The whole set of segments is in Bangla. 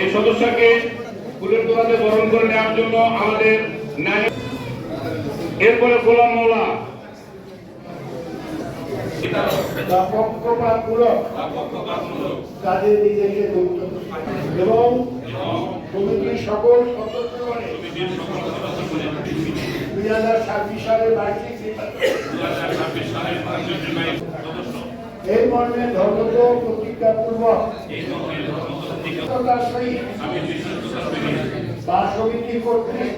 এই সদস্যকে ফুলের তোলাতে বরণ করে নেওয়ার জন্য আমাদের এরপরে গোলাম মৌলা। কাজে নিজেকে এবং কমিটির সকল সদস্যগণে দুই হাজার ছাব্বিশ সালের বার্ষিক এই মর্মে ধর্মত প্রতিজ্ঞাপূর্বক সততার সহিত বা সমিতি কর্তৃক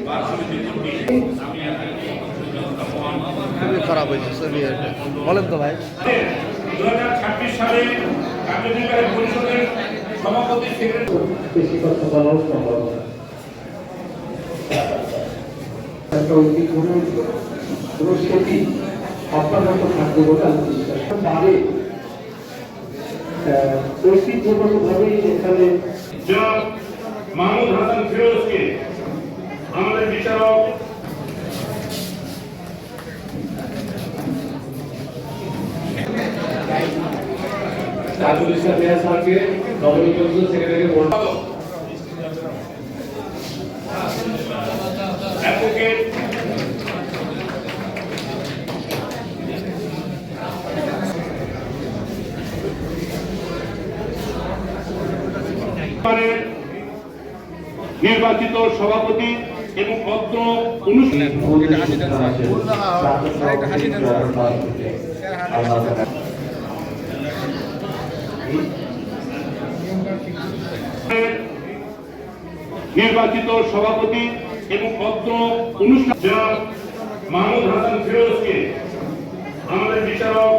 খুবই খারাপ হয়েছে ছবি বলেন তো ভাই। দু হাজার ছাব্বিশ সালে কার্যনির্বাহী পরিষদের সভাপতি সেক্রেটারি বেশি কথা বলাও সম্ভব না। একটা ঐতিহ্য কোনো সেটি অব্যাহত থাকবে বলে আমি বিশ্বাস করি। পারে আহ, ঐতিহ্যগতভাবেই এখানে জনাব মাহমুদ হাসান ফিরোজকে আমাদের বিচারক তাজুল ইসলাম মিয়া স্যারকে নবনিযুক্ত সেক্রেটারি বোর্ড অ্যাডভোকেট নির্বাচিত সভাপতি এবং অত্র অনুষ্ঠানে নির্বাচিত সভাপতি এবং অত্র অনুষ্ঠান মাহমুদ হাসান ফিরোজকে আমাদের বিচারক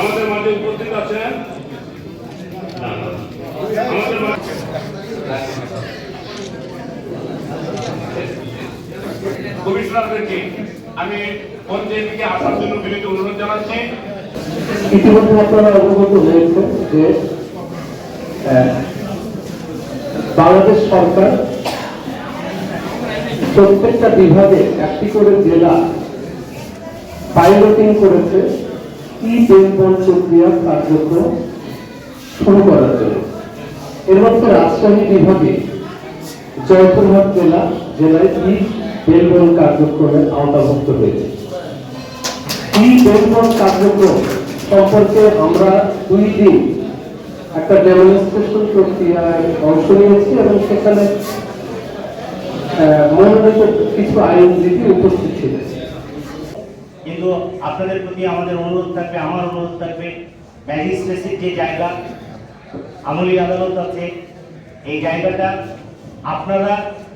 আমাদের মাঝে উপস্থিত আছেন। কমিশনারদেরকে আমি পঞ্চায়েত থেকে আসার জন্য বিনীত অনুরোধ জানাচ্ছি। ইতিমধ্যে আপনারা অবগত যে বাংলাদেশ সরকার প্রত্যেকটা বিভাগে একটি করে জেলা পাইলটিং করেছে ই প্রক্রিয়া কার্যক্রম শুরু করার জন্য। এর মধ্যে রাজশাহী বিভাগে জয়পুরহাট জেলা, জেলায় ই বেঙ্গল কার্যক্রমের আওতাভুক্ত হয়েছে। এই বেঙ্গল কার্যক্রম সম্পর্কে আমরা দুই দিন একটা ডেমনস্ট্রেশন প্রক্রিয়ায় অংশ নিয়েছি এবং সেখানে মনোনীত কিছু আইনজীবী উপস্থিত ছিলেন। কিন্তু আপনাদের প্রতি আমাদের অনুরোধ থাকবে, আমার অনুরোধ থাকবে ম্যাজিস্ট্রেসির যে জায়গা, আমলি আদালত আছে, এই জায়গাটা আপনারা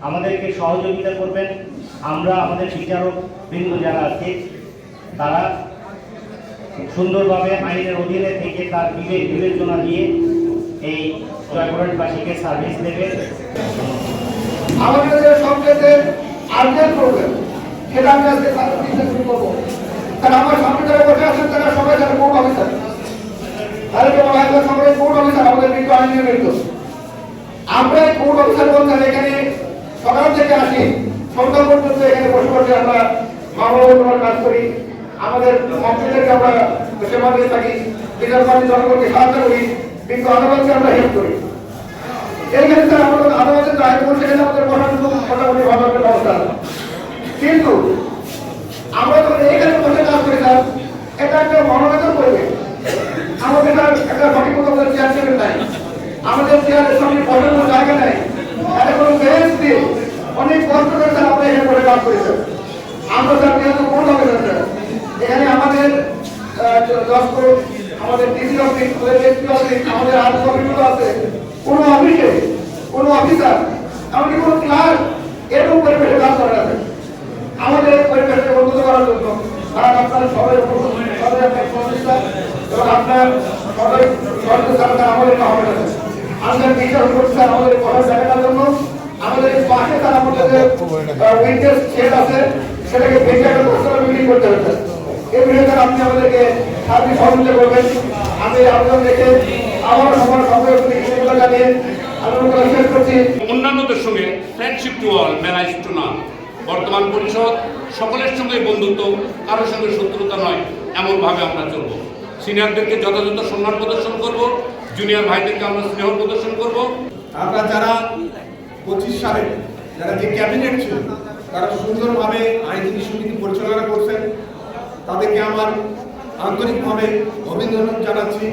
আমাদেরকে সহযোগিতা করবেন। আমরা আমাদের বিচারক বিন্দু যারা আছে, তারা সুন্দরভাবে আইনের অধীনে থেকে তার বিবেক বিবেচনা দিয়ে এই জয়পুরহাটবাসীকে সার্ভিস দেবে আমাদের সবচেয়ে আর্জেন্ট প্রবলেম সেটা আমি আজকে শুরু করব। কারণ আমার সামনে যারা বসে আছেন, তারা সবাই যারা কোর্ট অফিসার বলা হয় সবাই কোর্ট অফিসার আমাদের বিজ্ঞ আইন নিয়মিত আমরা কোর্ট অফিসার বলতে এখানে সকাল থেকে আসি। সন্ধ্যা পর্যন্ত এখানে বসে বসে আমরা মামলা কাজ করি। আমাদের মন্ত্রীদেরকে আমরা সেবা দিয়ে থাকি। বিচারপতি জনগণকে সাহায্য করি। বিজ্ঞ আদালতকে আমরা হেল্প করি। এইখানে ক্ষেত্রে আমাদের আদালতের দায় করছে সেখানে আমাদের জন্য মোটামুটি ভালো একটা ব্যবস্থা কিন্তু আমরা তো এইখানে বসে কাজ করি স্যার এটা একটা মনোরঞ্জন করবে আমাদের স্যার একটা সঠিক মতো আমাদের চেয়ার টেবিল নাই আমাদের চেয়ারের সামনে বসার কোনো জায়গা নাই একটা কোনো বেঞ্চ দিয়ে অনেক কষ্ট করে স্যার আমরা এখানে বসে কাজ করি স্যার আমরা স্যার যেহেতু স্যার এখানে আমাদের আমাদের ডিসি অফিস অফিস, আমাদের আর্ট অফিসগুলো আছে। কোনো অফিসে, কোনো অফিসার, এমনকি কোনো ক্লার্ক এরকম পরিবেশে কাজ করে আছে আমাদের পরিবেশকে উন্নত করার জন্য কারণ আপনার সবাই সবাই আপনার এবং আপনার সবাই সরকার আমাদের আমাদের বিচার করছে আমাদের পড়ার জায়গাটার জন্য। আমাদের পাশে তার আমাদের উইন্ডোজ সেট আছে সেটাকে বেঁচে একটা দোষরা বিল্ডিং করতে হচ্ছে। এই বিষয়ে আপনি আমাদেরকে সার্বিক সহযোগিতা করবেন। আমি আবেদন রেখে আবার সবার সকলের প্রতি জানিয়ে অন্যান্যদের সঙ্গে friendship to all malice to none বর্তমান পরিষদ সকলের সঙ্গে বন্ধুত্ব কারোর সঙ্গে শত্রুতা নয় এমনভাবে আমরা চলব। সিনিয়রদেরকে যথাযথ সম্মান প্রদর্শন করব জুনিয়র ভাইদেরকে আমরা স্নেহ প্রদর্শন করব। আমরা যারা পঁচিশ সালে যারা যে ক্যাবিনেট ছিল, তারা সুন্দরভাবে আইনজীবী সমিতি পরিচালনা করছেন। তাদেরকে আমার আন্তরিকভাবে অভিনন্দন জানাচ্ছি।